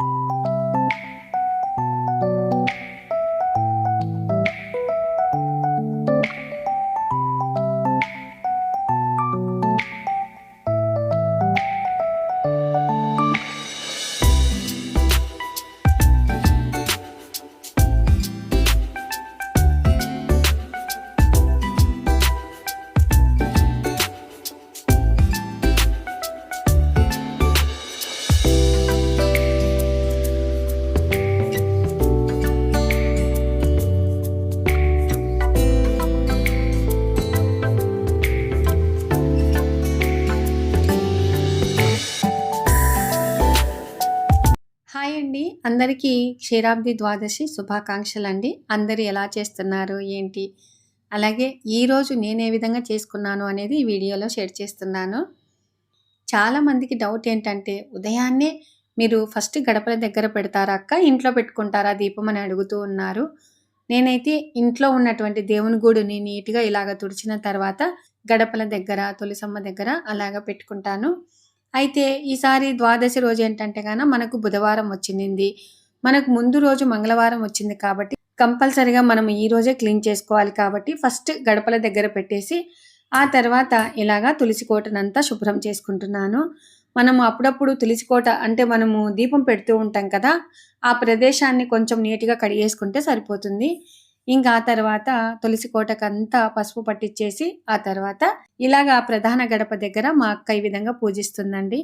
Hi అందరికీ క్షీరాబ్ది ద్వాదశి శుభాకాంక్షలు అండి అందరూ ఎలా చేస్తున్నారు ఏంటి? అలాగే ఈరోజు నేను ఏ విధంగా చేసుకున్నాను అనేది ఈ వీడియోలో షేర్ చేస్తున్నాను. చాలామందికి డౌట్ ఏంటంటే ఉదయాన్నే మీరు ఫస్ట్ గడపల దగ్గర పెడతారా అక్క? ఇంట్లో పెట్టుకుంటారా దీపం అని అడుగుతూ ఉన్నారు. నేనైతే ఇంట్లో ఉన్నటువంటి దేవుని గూడుని నీట్గా ఇలాగ తుడిచిన తర్వాత గడపల దగ్గర తులసమ్మ దగ్గర అలాగ పెట్టుకుంటాను. అయితే ఈసారి ద్వాదశి రోజు ఏంటంటే గాన మనకు బుధవారం వచ్చింది. మనకు ముందు రోజు మంగళవారం వచ్చింది కాబట్టి కంపల్సరిగా మనం ఈ రోజే క్లీన్ చేసుకోవాలి కాబట్టి ఫస్ట్ గడపల దగ్గర పెట్టేసి ఆ తర్వాత ఇలాగా తులసి కోటనంతా శుభ్రం చేసుకుంటున్నాను. మనము అప్పుడప్పుడు తులసి కోట అంటే మనము దీపం పెడుతూ ఉంటాం కదా ఆ ప్రదేశాన్ని కొంచెం నీట్గా కడిగేసుకుంటే సరిపోతుంది. ఇంకా ఆ తర్వాత తులసి కోటకంతా పసుపు పట్టించేసి ఆ తర్వాత ఇలాగా ప్రధాన గడప దగ్గర మా అక్క ఈ విధంగా పూజిస్తుందండి.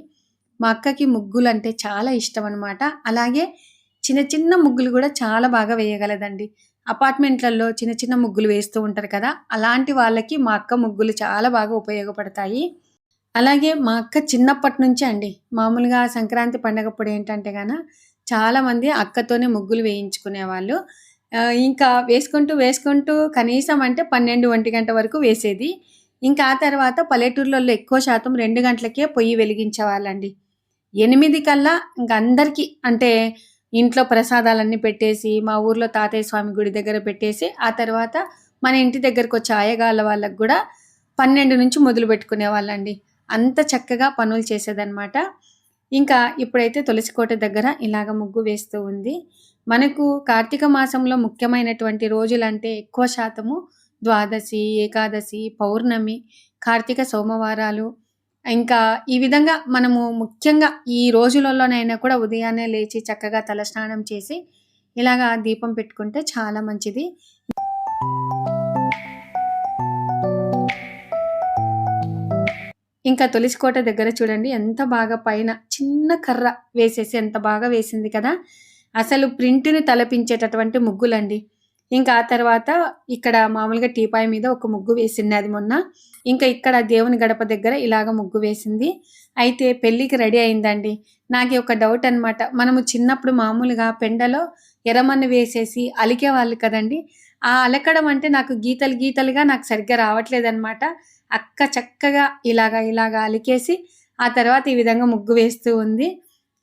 మా అక్కకి ముగ్గులు అంటే చాలా ఇష్టం అనమాట అలాగే చిన్న చిన్న ముగ్గులు కూడా చాలా బాగా వేయగలదండి. అపార్ట్మెంట్లలో చిన్న చిన్న ముగ్గులు వేస్తూ ఉంటారు కదా అలాంటి వాళ్ళకి మా అక్క ముగ్గులు చాలా బాగా ఉపయోగపడతాయి. అలాగే మా అక్క చిన్నప్పటి నుంచి అండి మామూలుగా సంక్రాంతి పండగప్పుడు ఏంటంటే గాన చాలామంది అక్కతోనే ముగ్గులు వేయించుకునేవాళ్ళు. ఇంకా వేసుకుంటూ వేసుకుంటూ కనీసం అంటే పన్నెండు ఒంటి గంట వరకు వేసేది. ఇంకా ఆ తర్వాత పల్లెటూర్లలో ఎక్కువ శాతం రెండు గంటలకే పొయ్యి వెలిగించేవాళ్ళండి. ఎనిమిది కల్లా ఇంక అందరికీ అంటే ఇంట్లో ప్రసాదాలన్నీ పెట్టేసి మా ఊర్లో తాతయ్య స్వామి గుడి దగ్గర పెట్టేసి ఆ తర్వాత మన ఇంటి దగ్గరకు వచ్చే ఆయగాళ్ళ వాళ్ళకు కూడా పన్నెండు నుంచి మొదలు పెట్టుకునే వాళ్ళండి అంత చక్కగా పనులు చేసేదనమాట ఇంకా ఇప్పుడైతే తులసికోట దగ్గర ఇలాగ ముగ్గు వేస్తూ ఉంది. మనకు కార్తీక మాసంలో ముఖ్యమైనటువంటి రోజులంటే ఎక్కువ శాతము ద్వాదశి ఏకాదశి పౌర్ణమి కార్తీక సోమవారాలు. ఇంకా ఈ విధంగా మనము ముఖ్యంగా ఈ రోజులలోనైనా కూడా ఉదయాన్నే లేచి చక్కగా తలస్నానం చేసి ఇలాగా దీపం పెట్టుకుంటే చాలా మంచిది. ఇంకా తులసికోట దగ్గర చూడండి ఎంత బాగా పైన చిన్న కర్ర వేసేసి ఎంత బాగా వేసింది కదా. అసలు ప్రింట్ని తలపించేటటువంటి ముగ్గులండి. ఇంకా ఆ తర్వాత ఇక్కడ మామూలుగా టీపాయ్ మీద ఒక ముగ్గు వేసింది అది మొన్న. ఇంకా ఇక్కడ దేవుని గడప దగ్గర ఇలాగ ముగ్గు వేసింది. అయితే పెళ్ళికి రెడీ అయిందండి. నాకు ఒక డౌట్ అన్నమాట. మనము చిన్నప్పుడు మామూలుగా పెండలో ఎర్రమన్ను వేసేసి అలికే వాళ్ళు కదండి. ఆ అలకడం అంటే నాకు గీతలు గీతలుగా నాకు సరిగ్గా రావట్లేదు అనమాట అక్క చక్కగా ఇలాగా ఇలాగా అలికేసి ఆ తర్వాత ఈ విధంగా ముగ్గు వేస్తూ ఉంది.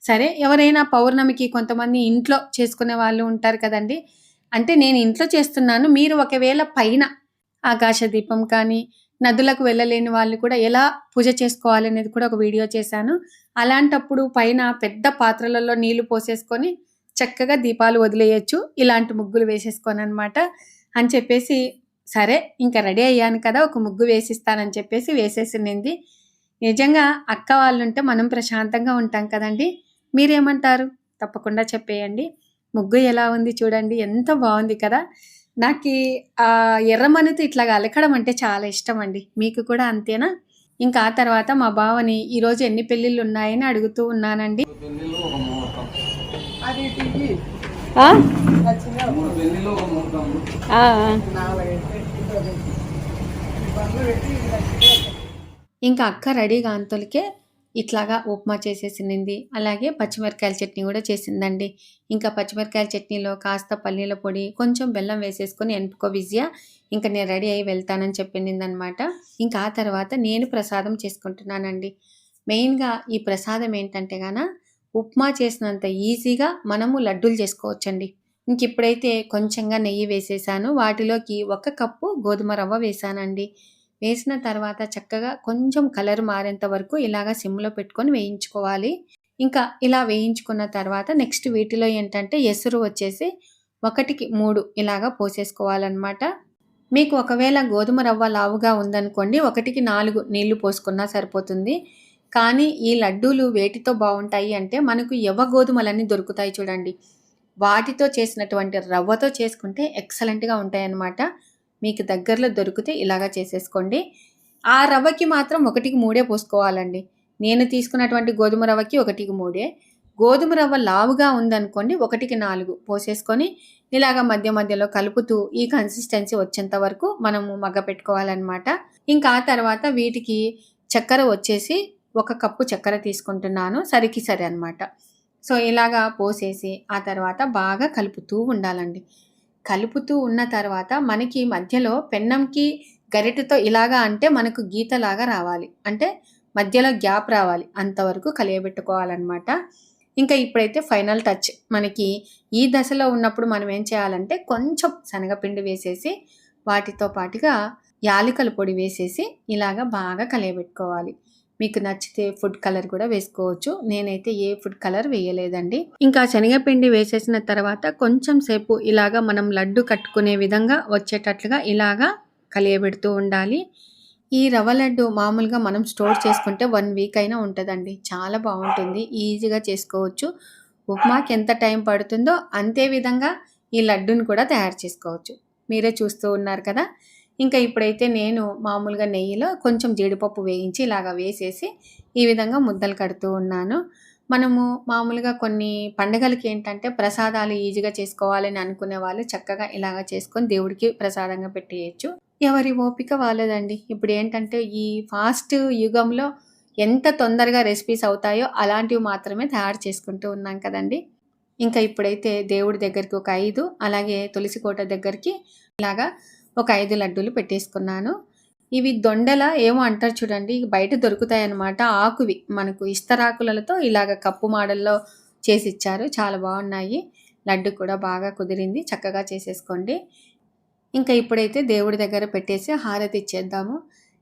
సరే ఎవరైనా పౌర్ణమికి కొంతమంది ఇంట్లో చేసుకునే వాళ్ళు ఉంటారు కదండి. అంటే నేను ఇంట్లో చేస్తున్నాను మీరు ఒకవేళ పైన ఆకాశ దీపం కానీ నదులకు వెళ్ళలేని వాళ్ళు కూడా ఎలా పూజ చేసుకోవాలి అనేది కూడా ఒక వీడియో చేశాను. అలాంటప్పుడు పైన పెద్ద పాత్రలలో నీళ్ళు పోసేసుకొని చక్కగా దీపాలు వదిలేయచ్చు ఇలాంటి ముగ్గులు వేసేసుకొని అనమాట అని చెప్పేసి సరే ఇంకా రెడీ అయ్యాను కదా ఒక ముగ్గు వేసిస్తానని చెప్పేసి వేసేసింది. నిజంగా అక్క వాళ్ళు ఉంటే మనం ప్రశాంతంగా ఉంటాం కదండి. మీరేమంటారు? తప్పకుండా చెప్పేయండి. ముగ్గు ఎలా ఉంది చూడండి. ఎంత బాగుంది కదా. నాకు ఆ ఎర్రమనితో ఇట్లా అలకడం అంటే చాలా ఇష్టం అండి మీకు కూడా అంతేనా? ఇంకా ఆ తర్వాత మా బావని ఈరోజు ఎన్ని పెళ్ళిళ్ళు ఉన్నాయని అడుగుతూ ఉన్నానండి ఇంకా అక్క రెడీగా అంతలకే ఇట్లాగా ఉప్మా చేసేసింది. అలాగే పచ్చిమిరకాయల చట్నీ కూడా చేసిందండి. ఇంకా పచ్చిమిరకాయల చట్నీలో కాస్త పల్లీల పొడి కొంచెం బెల్లం వేసేసుకొని ఎనుకో విజయ. ఇంకా నేను రెడీ అయ్యి వెళ్తానని చెప్పింది అనమాట ఇంకా ఆ తర్వాత నేను ప్రసాదం చేసుకుంటున్నానండి. మెయిన్గా ఈ ప్రసాదం ఏంటంటే గాన ఉప్మా చేసినంత ఈజీగా మనము లడ్డూలు చేసుకోవచ్చండి. ఇంక ఇప్పుడైతే కొంచెంగా నెయ్యి వేసేసాను. వాటిలోకి ఒక కప్పు గోధుమ రవ్వ వేసానండి. వేసిన తర్వాత చక్కగా కొంచెం కలర్ మారేంత వరకు ఇలాగ సిమ్లో పెట్టుకొని వేయించుకోవాలి. ఇంకా ఇలా వేయించుకున్న తర్వాత నెక్స్ట్ వీటిలో ఏంటంటే ఎసురు వచ్చేసి ఒకటికి మూడు ఇలాగా పోసేసుకోవాలన్నమాట. మీకు ఒకవేళ గోధుమ రవ్వ లావుగా ఉందనుకోండి ఒకటికి నాలుగు నీళ్ళు పోసుకున్నా సరిపోతుంది. కానీ ఈ లడ్డూలు వేటితో బాగుంటాయి అంటే మనకు ఎవ గోధుమలన్నీ దొరుకుతాయి చూడండి. వాటితో చేసినటువంటి రవ్వతో చేసుకుంటే ఎక్సలెంట్గా ఉంటాయన్నమాట. మీకు దగ్గరలో దొరికితే ఇలాగా చేసేసుకోండి. ఆ రవ్వకి మాత్రం ఒకటికి మూడే పోసుకోవాలండి. నేను తీసుకున్నటువంటి గోధుమ రవ్వకి ఒకటికి మూడే. గోధుమ రవ్వ లావుగా ఉందనుకోండి ఒకటికి నాలుగు పోసేసుకొని ఇలాగ మధ్య మధ్యలో కలుపుతూ ఈ కన్సిస్టెన్సీ వచ్చేంత వరకు మనము మగ్గ పెట్టుకోవాలన్నమాట. ఇంకా ఆ తర్వాత వీటికి చక్కెర వచ్చేసి ఒక కప్పు చక్కెర తీసుకుంటున్నాను సరికి సరే అనమాట సో ఇలాగా పోసేసి ఆ తర్వాత బాగా కలుపుతూ ఉండాలండి. కలుపుతూ ఉన్న తర్వాత మనకి మధ్యలో పెన్నంకి గరిటెతో ఇలాగా అంటే మనకు గీతలాగా రావాలి. అంటే మధ్యలో గ్యాప్ రావాలి. అంతవరకు కలియబెట్టుకోవాలన్నమాట. ఇంకా ఇప్పుడైతే ఫైనల్ టచ్. మనకి ఈ దశలో ఉన్నప్పుడు మనం ఏం చేయాలంటే కొంచెం శనగపిండి వేసేసి వాటితో పాటుగా యాలకుల పొడి వేసేసి ఇలాగ బాగా కలియబెట్టుకోవాలి. మీకు నచ్చితే ఫుడ్ కలర్ కూడా వేసుకోవచ్చు. నేనైతే ఏ ఫుడ్ కలర్ వేయలేదండి. ఇంకా శనగపిండి వేసేసిన తర్వాత కొంచెం సేపు ఇలాగా మనం లడ్డు కట్టుకునే విధంగా వచ్చేటట్లుగా ఇలాగా కలియబెడుతూ ఉండాలి. ఈ రవ్వ లడ్డు మామూలుగా మనం స్టోర్ చేసుకుంటే వన్ వీక్ అయినా ఉంటుందండి. చాలా బాగుంటుంది. ఈజీగా చేసుకోవచ్చు. ఉప్మాకి ఎంత టైం పడుతుందో అంతే విధంగా ఈ లడ్డుని కూడా తయారు చేసుకోవచ్చు. మీరే చూస్తూ ఉన్నారు కదా? ఇంకా ఇప్పుడైతే నేను మామూలుగా నెయ్యిలో కొంచెం జీడిపప్పు వేయించి ఇలాగా వేసేసి ఈ విధంగా ముద్దలు కడుతూ ఉన్నాను. మనము మామూలుగా కొన్ని పండగలకి ఏంటంటే ప్రసాదాలు ఈజీగా చేసుకోవాలని అనుకునే వాళ్ళు చక్కగా ఇలాగ చేసుకొని దేవుడికి ప్రసాదంగా పెట్టేయచ్చు. ఎవరి ఓపిక వాళ్ళదండి. ఇప్పుడు ఏంటంటే ఈ ఫాస్ట్ యుగంలో ఎంత తొందరగా రెసిపీస్ అవుతాయో అలాంటివి మాత్రమే తయారు చేసుకుంటూ ఉన్నాం కదండి. ఇంకా ఇప్పుడైతే దేవుడి దగ్గరికి ఒక ఐదు అలాగే తులసి కోట దగ్గరికి ఇలాగా ఒక ఐదు లడ్డూలు పెట్టేసుకున్నాను. ఇవి దొండల ఏమో అంటారు చూడండి బయట దొరుకుతాయి అన్నమాట ఆకువి మనకు ఇస్తరాకులతో ఇలాగ కప్పు మోడల్లో చేసి ఇచ్చారు చాలా బాగున్నాయి. లడ్డు కూడా బాగా కుదిరింది. చక్కగా చేసేసుకోండి. ఇంకా ఇప్పుడైతే దేవుడి దగ్గర పెట్టేసి హారతి ఇచ్చేద్దాము.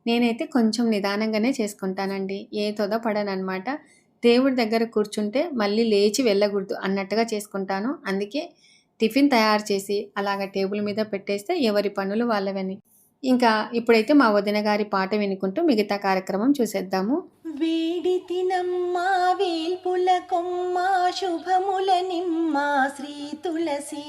నేనైతే కొంచెం నిదానంగానే చేసుకుంటానండి. ఏ తొద పడనమాట దేవుడి దగ్గర కూర్చుంటే మళ్ళీ లేచి వెళ్ళకూడదు అన్నట్టుగా చేసుకుంటాను. అందుకే టిఫిన్ తయారు చేసి అలాగ టేబుల్ మీద పెట్టేస్తే ఎవరి పనులు వాళ్ళవని. ఇంకా ఇప్పుడైతే మా వదిన గారి పాట వినుకుంటూ మిగతా కార్యక్రమం చూసేద్దాము. వేడి తినమ్మా వేల్పుల కొమ్మ శుభముల నిమ్మ శ్రీ తులసి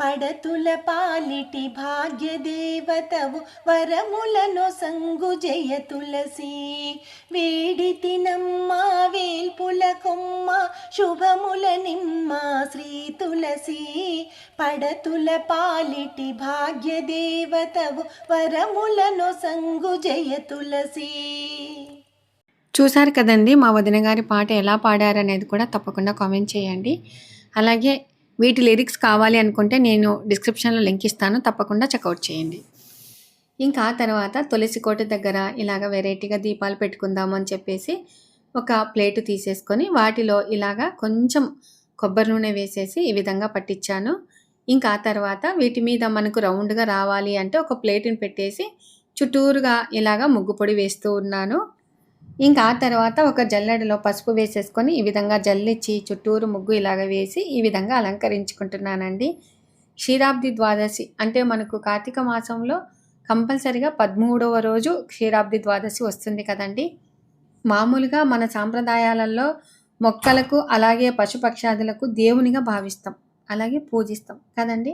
పడతుల పాలిటి భాగ్య దేవతవు వరములను సంగు జయ తులసి. వేడి తినమ్మా వేల్పుల కొమ్మ శుభముల నిమ్మ శ్రీ తులసి పడతుల పాలిటి భాగ్య దేవతవు వరములను సంగు జయ తులసి. చూశారు కదండి మా వదిన గారి పాట ఎలా పాడారనేది కూడా తప్పకుండా కామెంట్ చేయండి. అలాగే వీటి లిరిక్స్ కావాలి అనుకుంటే నేను డిస్క్రిప్షన్లో లింక్ ఇస్తాను తప్పకుండా చెక్అవుట్ చేయండి. ఇంకా తర్వాత తులసి కోట దగ్గర ఇలాగ వెరైటీగా దీపాలు పెట్టుకుందాము అని చెప్పేసి ఒక ప్లేటు తీసేసుకొని వాటిలో ఇలాగా కొంచెం కొబ్బరి నూనె వేసేసి ఈ విధంగా పట్టించాను. ఇంకా ఆ తర్వాత వీటి మీద మనకు రౌండ్గా రావాలి అంటే ఒక ప్లేటుని పెట్టేసి చుట్టూరుగా ఇలాగా ముగ్గు పొడి వేస్తూ ఉన్నాను. ఇంకా ఆ తర్వాత ఒక జల్లెడలో పసుపు వేసేసుకొని ఈ విధంగా జల్లిచ్చి చుట్టూరు ముగ్గు ఇలాగ వేసి ఈ విధంగా అలంకరించుకుంటున్నానండి. క్షీరాబ్ది ద్వాదశి అంటే మనకు కార్తీక మాసంలో కంపల్సరిగా పదమూడవ రోజు క్షీరాబ్ది ద్వాదశి వస్తుంది కదండి. మామూలుగా మన సాంప్రదాయాలలో మొక్కలకు అలాగే పశుపక్షాదులకు దేవునిగా భావిస్తాం. అలాగే పూజిస్తాం కదండి.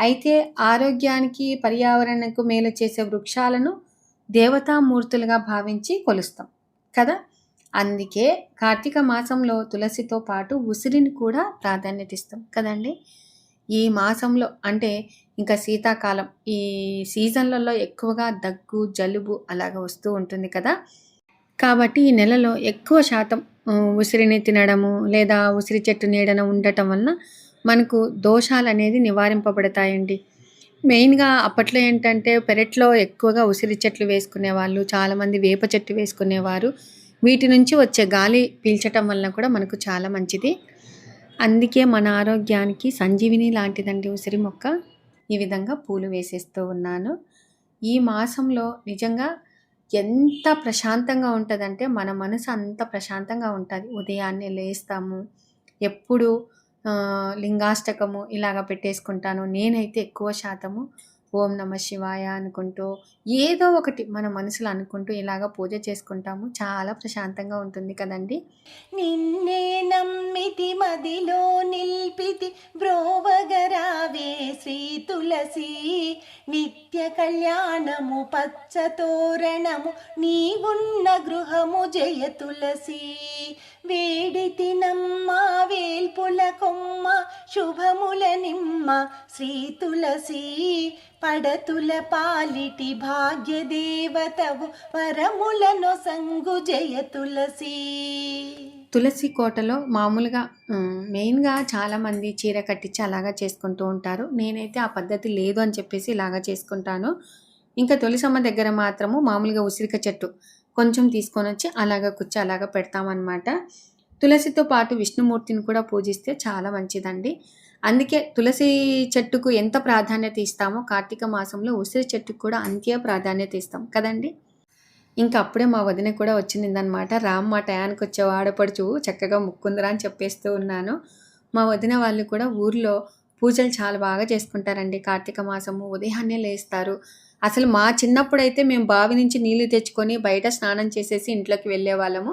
అయితే ఆరోగ్యానికి పర్యావరణకు మేలు చేసే వృక్షాలను దేవతామూర్తులుగా భావించి కొలుస్తాం. కదా? అందుకే కార్తీక మాసంలో తులసితో పాటు ఉసిరిని కూడా ప్రాధాన్యత ఇస్తాం కదండి. ఈ మాసంలో అంటే ఇంకా శీతాకాలం ఈ సీజన్లలో ఎక్కువగా దగ్గు జలుబు అలాగ వస్తూ ఉంటుంది కదా. కాబట్టి ఈ నెలలో ఎక్కువ శాతం ఉసిరిని తినడము లేదా ఉసిరి చెట్టు నీడన ఉండటం వలన మనకు దోషాలు అనేది నివారింపబడతాయండి. మెయిన్గా అప్పట్లో ఏంటంటే పెరట్లో ఎక్కువగా ఉసిరి చెట్లు వేసుకునేవాళ్ళు చాలామంది వేప చెట్టు వేసుకునేవారు. వీటి నుంచి వచ్చే గాలి పీల్చటం వలన కూడా మనకు చాలా మంచిది. అందుకే మన ఆరోగ్యానికి సంజీవిని లాంటిదండి ఉసిరి మొక్క. ఈ విధంగా పూలు వేసేస్తూ ఉన్నాను. ఈ మాసంలో నిజంగా ఎంత ప్రశాంతంగా ఉంటుందంటే మన మనసు అంత ప్రశాంతంగా ఉంటుంది. ఉదయాన్నే లేస్తాము. ఎప్పుడు లింగాష్టకము ఇలాగ పెట్టేసుకుంటాను. నేనైతే ఎక్కువ శాతము ఓం నమ శివాయ అనుకుంటూ, ఏదో ఒకటి మన మనసులో అనుకుంటూ ఇలాగ పూజ చేసుకుంటాము. చాలా ప్రశాంతంగా ఉంటుంది కదండీ! నిన్నే నమ్మితి మదిలో నిల్పితి బ్రోవగరావే శ్రీ తులసి నిత్య కళ్యాణము పచ్చ తోరణము నీవున్న గృహము జయ తులసి వేడితి నమ్మ వేల్పుల కొమ్మ శుభముల నిమ్మ శ్రీ తులసి పడతుల పాలిటి భాగ్య దేవతవు వరములను సంగు జయ తులసి తులసి కోటలో మామూలుగా మెయిన్‌గా చాలామంది చీర కట్టించి అలాగా చేసుకుంటూ ఉంటారు. నేనైతే ఆ పద్ధతి లేదు అని చెప్పేసి ఇలాగా చేసుకుంటాను. ఇంకా తులసమ్మ దగ్గర మాత్రము మామూలుగా ఉసిరిక చెట్టు కొంచెం తీసుకొని వచ్చి అలాగా కుచ్చి అలాగా పెడతామన్నమాట తులసితో పాటు విష్ణుమూర్తిని కూడా పూజిస్తే చాలా మంచిదండి. అందుకే తులసి చెట్టుకు ఎంత ప్రాధాన్యత ఇస్తామో కార్తీక మాసంలో ఉసిరి చెట్టుకు కూడా అంతే ప్రాధాన్యత ఇస్తాం కదండీ! ఇంకా అప్పుడే మా వదిన కూడా వచ్చిందనమాట. రామ్మ టయానికి వచ్చే ఆడపడుచు చక్కగా ముక్కుందిరా అని చెప్పేస్తూ ఉన్నాను. మా వదిన వాళ్ళు కూడా ఊర్లో పూజలు చాలా బాగా చేసుకుంటారండి. కార్తీక మాసము ఉదయాన్నే లేస్తారు. అసలు మా చిన్నప్పుడైతే మేము బావి నుంచి నీళ్ళు తెచ్చుకొని బయట స్నానం చేసేసి ఇంట్లోకి వెళ్ళే వాళ్ళము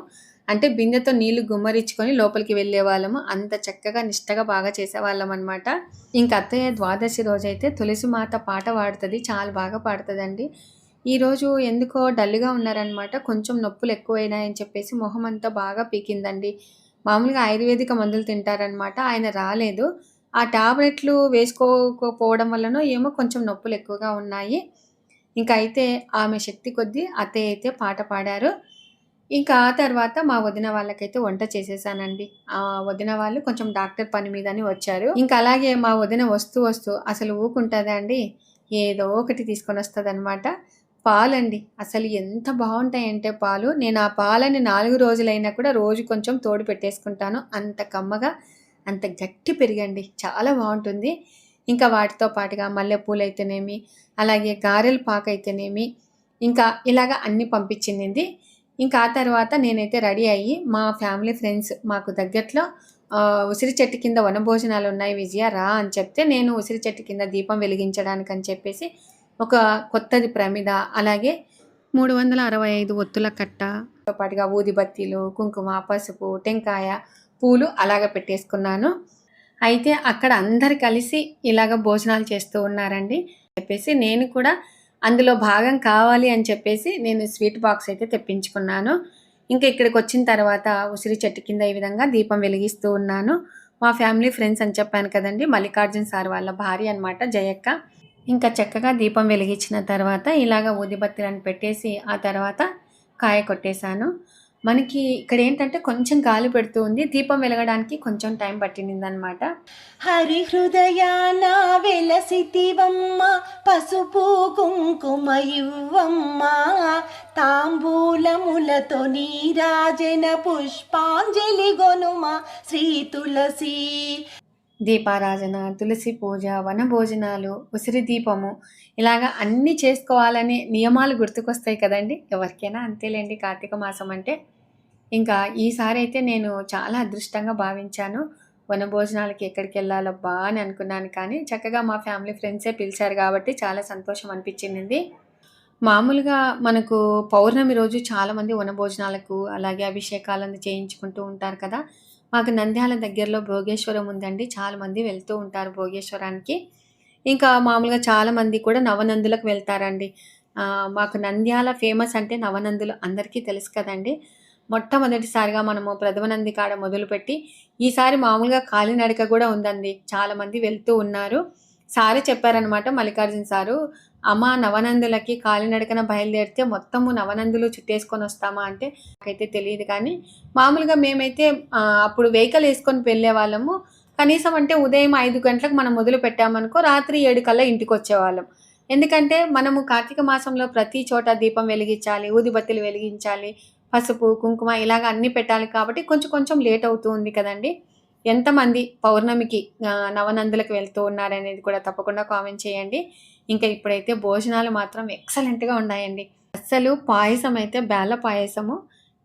అంటే బిందెతో నీళ్ళు గుమ్మరించుకొని లోపలికి వెళ్ళేవాళ్ళము. అంత చక్కగా నిష్టగా బాగా చేసేవాళ్ళం అనమాట ఇంక అత్తయ్య ద్వాదశి రోజైతే తులసి మాత పాట పాడుతుంది చాలా బాగా పాడుతుందండి ఈరోజు ఎందుకో డల్‌గా ఉన్నారనమాట. కొంచెం నొప్పులు ఎక్కువైనాయని చెప్పేసి మొహం అంతా బాగా పీకిందండి. మామూలుగా ఆయుర్వేదిక మందులు తింటారనమాట. ఆయన రాలేదు. ఆ టాబ్లెట్లు వేసుకోకపోవడం వల్లనో ఏమో కొంచెం నొప్పులు ఎక్కువగా ఉన్నాయి. ఇంక అయితే ఆమె శక్తి కొద్దీ అత్తయ్య అయితే పాట పాడారు. ఇంకా ఆ తర్వాత మా వదిన వాళ్ళకైతే వంట చేసేసానండి. ఆ వదిన వాళ్ళు కొంచెం డాక్టర్ పని మీదని వచ్చారు. ఇంకా అలాగే మా వదిన వస్తూ వస్తూ అసలు ఊకుంటుందా అండి? ఏదో ఒకటి తీసుకొని తీసుకొనొస్తదనమాట. పాలండి. అసలు ఎంత బాగుంటాయంటే పాలు, నేను ఆ పాలని నాలుగు రోజులైనా కూడా రోజు కొంచెం తోడు పెట్టేసుకుంటాను. అంత కమ్మగా, అంత గట్టి పెరిగండి చాలా బాగుంటుంది ఇంకా వాటితో పాటుగా మల్లెపూలు అయితేనేమి అలాగే గారెల పాకైతేనేమి, ఇంకా ఇలాగ అన్నీ పంపించింది. ఇంకా ఆ తర్వాత నేనైతే రెడీ అయ్యి మా ఫ్యామిలీ ఫ్రెండ్స్ మాకు దగ్గరలో ఉసిరి చెట్టు కింద వనభోజనాలున్నాయి విజయ రా అని చెప్తే, నేను ఉసిరి చెట్టు కింద దీపం వెలిగించడానికి అని చెప్పేసి ఒక కొత్తది ప్రమిద, అలాగే 365 ఒత్తుల కట్టతో పాటుగా ఊదిబత్తీలు, కుంకుమ, పసుపు, టెంకాయ, పూలు అలాగ పెట్టేసుకున్నాను. అయితే అక్కడ అందరు కలిసి ఇలాగ భోజనాలు చేస్తూ ఉన్నారండి. చెప్పేసి నేను కూడా అందులో భాగం కావాలి అని చెప్పేసి నేను స్వీట్ బాక్స్ అయితే తెప్పించుకున్నాను. ఇంకా ఇక్కడికి వచ్చిన తర్వాత ఉసిరి చెట్టు కింద ఈ విధంగా దీపం వెలిగిస్తూ ఉన్నాను. మా ఫ్యామిలీ ఫ్రెండ్స్ అని చెప్పాను కదండి మల్లికార్జున్ సార్ వాళ్ళ భార్య అనమాట జయక్క. ఇంకా చక్కగా దీపం వెలిగించిన తర్వాత ఇలాగ ఊదిబత్తీలను పెట్టేసి ఆ తర్వాత కాయ కొట్టేశాను మనకి ఇక్కడ ఏంటంటే కొంచెం గాలి పెడుతూ ఉంది. దీపం వెలగడానికి కొంచెం టైం పట్టిందనమాట. హరి హృదయాన వెలసితివమ్మ పసుపు కుంకుమ ఇవ్వమ్మ తాంబూలములతో నీరాజన పుష్పాంజలి గొనుమ శ్రీ తులసి దీపారాధన, తులసి పూజ, వనభోజనాలు, ఉసిరి దీపము ఇలాగ అన్నీ చేసుకోవాలనే నియమాలు గుర్తుకొస్తాయి కదండీ! ఎవరికైనా అంతేలేండి కార్తీక మాసం అంటే. ఇంకా ఈసారి అయితే నేను చాలా అదృష్టంగా భావించాను. వనభోజనాలకి ఎక్కడికెళ్ళాలబ్బా అని అనుకున్నాను కానీ, చక్కగా మా ఫ్యామిలీ ఫ్రెండ్సే పిలిచారు కాబట్టి చాలా సంతోషం అనిపించింది. మామూలుగా మనకు పౌర్ణమి రోజు చాలామంది వనభోజనాలకు, అలాగే అభిషేకాలను చేయించుకుంటూ ఉంటారు కదా! మాకు నంద్యాల దగ్గరలో భోగేశ్వరం ఉందండి. చాలామంది వెళ్తూ ఉంటారు భోగేశ్వరానికి. ఇంకా మామూలుగా చాలామంది కూడా నవనందులకు వెళ్తారండి. మాకు నంద్యాల ఫేమస్ అంటే నవనందులు అందరికీ తెలుసు కదండీ! మొట్టమొదటిసారిగా మనము ప్రథమ నంది కాడ మొదలుపెట్టి, ఈసారి మామూలుగా కాలినడక కూడా ఉందండి. చాలామంది వెళ్తూ ఉన్నారు. సారే చెప్పారనమాట మల్లికార్జున సారు. అమ్మ నవనందులకి కాలినడకన బయలుదేరితే మొత్తము నవనందులు చుట్టేసుకొని వస్తామా అంటే, నాకైతే తెలియదు కానీ, మామూలుగా మేమైతే అప్పుడు వెహికల్ వేసుకొని వెళ్ళే వాళ్ళము కనీసం అంటే ఉదయం ఐదు గంటలకు మనం మొదలు పెట్టామనుకో రాత్రి ఏడు కల్లా ఇంటికొచ్చేవాళ్ళం. ఎందుకంటే మనము కార్తీక మాసంలో ప్రతి చోట దీపం వెలిగించాలి, ఊదిబత్తులు వెలిగించాలి, పసుపు, కుంకుమ ఇలాగ అన్నీ పెట్టాలి కాబట్టి కొంచెం కొంచెం లేట్ అవుతూ ఉంది కదండీ! ఎంతమంది పౌర్ణమికి నవనందులకు వెళ్తూ ఉన్నారనేది కూడా తప్పకుండా కామెంట్ చేయండి. ఇంకా ఇప్పుడైతే భోజనాలు మాత్రం ఎక్సలెంట్‌గా ఉన్నాయండి. అస్సలు పాయసం అయితే బేళ్ళ పాయసము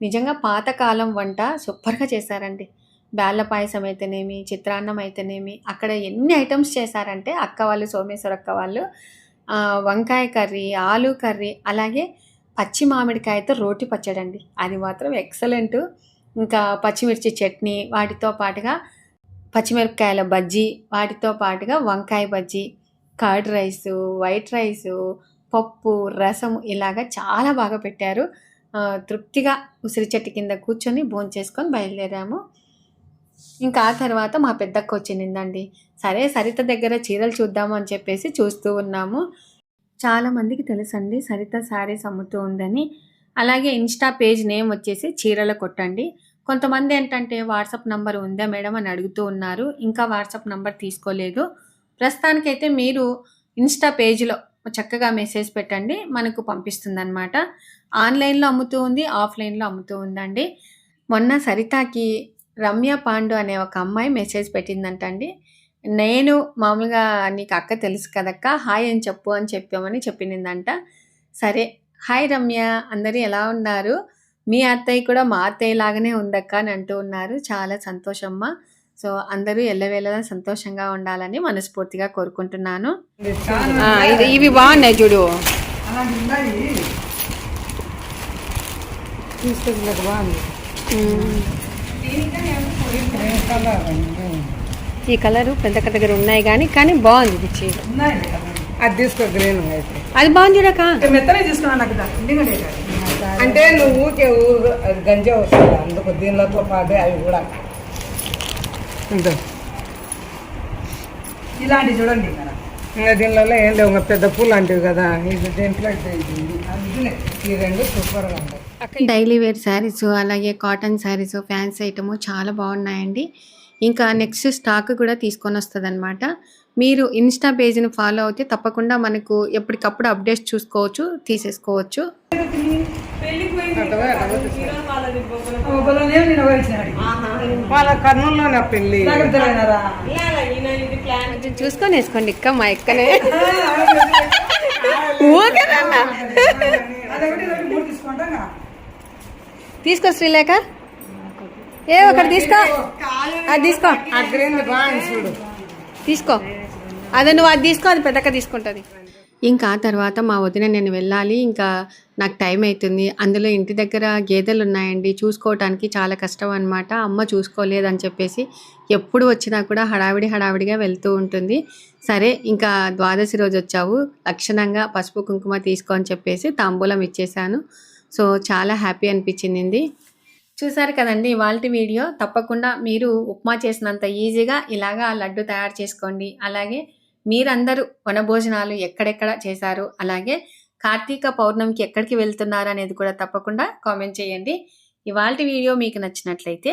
నిజంగా పాతకాలం వంట సూపర్గా చేశారండి బేళ్ళ పాయసం అయితేనేమి చిత్రాన్నం అయితేనేమి అక్కడ ఎన్ని ఐటమ్స్ చేశారంటే అక్క వాళ్ళు సోమేశ్వర అక్క వాళ్ళు వంకాయ కర్రీ ఆలు కర్రీ అలాగే పచ్చి మామిడికాయతో రోటి పచ్చడండి అది మాత్రం ఎక్సలెంట్ ఇంకా పచ్చిమిర్చి చట్నీ వాటితో పాటుగా పచ్చిమిరపకాయల బజ్జీ వాటితో పాటుగా వంకాయ bajji curd rice white rice పప్పు రసం ఇలాగా చాలా బాగా పెట్టారు. తృప్తిగా ఉసిరి చెట్టు కింద కూర్చొని భోంచేసుకొని బయలుదేరాము. ఇంకా ఆ తర్వాత మా పెద్దక్క వచ్చిందండి. సరే సరిత దగ్గర చీరలు చూద్దాము అని చెప్పేసి చూస్తూ ఉన్నాము. చాలా మందికి తెలుసండి సరిత శారీస్ అమ్ముతూ ఉందని. అలాగే ఇన్స్టా పేజ్ నేమ్ వచ్చేసి చీరల కొట్టండి. కొంతమంది ఏంటంటే వాట్సాప్ నంబర్ ఉందా మేడం? అని అడుగుతూ ఉన్నారు. ఇంకా వాట్సాప్ నంబర్ తీసుకోలేదు. ప్రస్తుతానికైతే మీరు ఇన్స్టా పేజ్లో చక్కగా మెసేజ్ పెట్టండి. మనకు పంపిస్తుంది అనమాట ఆన్లైన్లో అమ్ముతూ ఉంది ఆఫ్లైన్లో అమ్ముతూ ఉందండి. మొన్న సరితాకి రమ్య పాండు అనే ఒక అమ్మాయి మెసేజ్ పెట్టిందంటండి. నేను మామూలుగా నీకు అక్క తెలుసు కదక్క హాయ్ అని చెప్పు అని చెప్పామని చెప్పిందంట. సరే హాయ్ రమ్య అందరూ ఎలా ఉన్నారు? మీ అత్తయ్య కూడా మా అత్తయ్య లాగానే ఉందక్క అని అంటూ ఉన్నారు. చాలా సంతోషమ్మా. సో అందరూ ఎల్లవేళలా సంతోషంగా ఉండాలని మనస్ఫూర్తిగా కోరుకుంటున్నాను. ఇవి బాగున్నాయి చూడు? ఈ కలరు పెద్ద దగ్గర ఉన్నాయి కానీ కానీ బాగుంది ఇది చీర. ఉన్నాయి అది తీసుకో గ్రీన్ అయితే. అది బాగుంది చూడక మెత్తనే తీసుకున్నాను నాకు అంటే నువ్వు ఊకే ఊరు అది గంజే వస్తుంది. అందుకు దీనిలతో పాటు అవి కూడా. ఇలాంటి చూడండి ఇంకా దీనిలో ఏం లేవు. పెద్ద పూలు లాంటివి కదా. ఇది దీంట్లో ఈ రెండు సూపర్గా ఉంటాయి. డైలీ వేర్ శారీస్ అలాగే కాటన్ శారీస్ ఫ్యాన్సీ ఐటమ్ చాలా బాగున్నాయండి. ఇంకా నెక్స్ట్ స్టాక్ కూడా తీసుకొని వస్తుంది మీరు ఇన్స్టా పేజ్ని ఫాలో అయితే తప్పకుండా మనకు ఎప్పటికప్పుడు అప్డేట్స్ చూసుకోవచ్చు తీసేసుకోవచ్చు. వాళ్ళ కర్నూలులోనే పెళ్ళి చూసుకొని వేసుకోండి ఇక్క మా ఊరికేనన్నా. తీసుకో శ్రీలేఖ. ఏ ఒకటి తీసుకో. అది తీసుకో. తీసుకో. అదే నువ్వు అది తీసుకో అది పెద్దక్క తీసుకుంటుంది. ఇంకా తర్వాత మా వదిన నేను వెళ్ళాలి ఇంకా నాకు టైం అవుతుంది అందులో ఇంటి దగ్గర గేదెలు ఉన్నాయండి చూసుకోవటానికి చాలా కష్టం అనమాట అమ్మ చూసుకోలేదని చెప్పేసి ఎప్పుడు వచ్చినా కూడా హడావిడి హడావిడిగా వెళ్తూ ఉంటుంది. సరే ఇంకా ద్వాదశి రోజు వచ్చావు. లక్షణంగా పసుపు కుంకుమ తీసుకో అని చెప్పేసి తాంబూలం ఇచ్చేసాను సో చాలా హ్యాపీ అనిపించింది. చూసారు కదండి ఇవాళ వీడియో. తప్పకుండా మీరు ఉప్మా చేసినంత ఈజీగా ఇలాగా లడ్డు తయారు చేసుకోండి. అలాగే మీరందరూ వనభోజనాలు ఎక్కడెక్కడ చేశారు? అలాగే కార్తీక పౌర్ణమికి ఎక్కడికి వెళ్తున్నారు అనేది కూడా తప్పకుండా కామెంట్ చేయండి. ఇవాళ వీడియో మీకు నచ్చినట్లయితే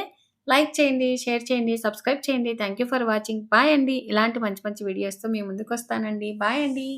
లైక్ చేయండి షేర్ చేయండి సబ్స్క్రైబ్ చేయండి. Thank you for watching. Bye అండి. ఇలాంటి మంచి మంచి వీడియోస్తో మీ ముందుకు వస్తానండి బాయ్ అండి.